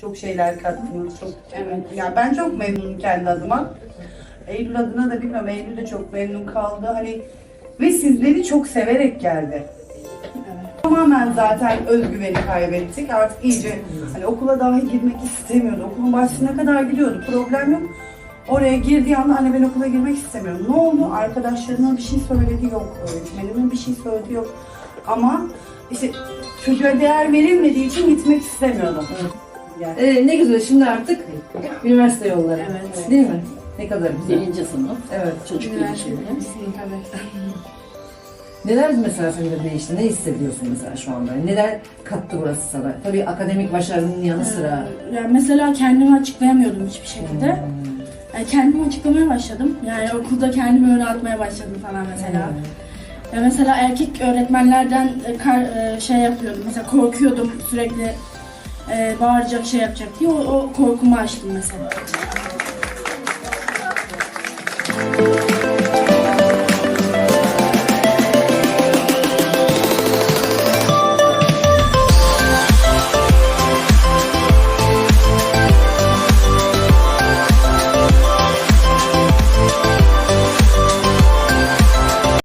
Çok şeyler kattınız. Çok, evet. Yani ben çok memnunum kendi adıma. Eylül adına da bilmiyorum. Eylül de çok memnun kaldı. Hani ve sizleri çok severek geldi. Tamamen zaten özgüveni kaybettik. Artık iyice hani okula dahi girmek istemiyordu. Okulun başına kadar gidiyordu. Problem yok. Oraya girdiği anda anne ben okula girmek istemiyorum. Ne oldu? Arkadaşlarına bir şey söyledi yok. Öğretmenimin bir şey söyledi yok. Ama işte çocuğa değer verilmediği için gitmek istemiyordum. Yani. Ee, ne güzel şimdi artık üniversite yolları. Evet. Değil mi? Ne kadar güzel. Birinci sınıf Evet. çocuk gelişimi. Neler mesela sende değişti? Ne hissediyorsun mesela şu anda? Neler kattı burası sana? Tabii akademik başarının yanı sıra. Yani mesela kendimi açıklayamıyordum hiçbir şekilde. Yani kendimi açıklamaya başladım. Yani okulda kendimi öne atmaya başladım falan mesela. Ya mesela erkek öğretmenlerden e, kar, e, şey yapıyordum. Mesela korkuyordum sürekli e, bağıracak şey yapacak diye o, o korkumu aştım mesela.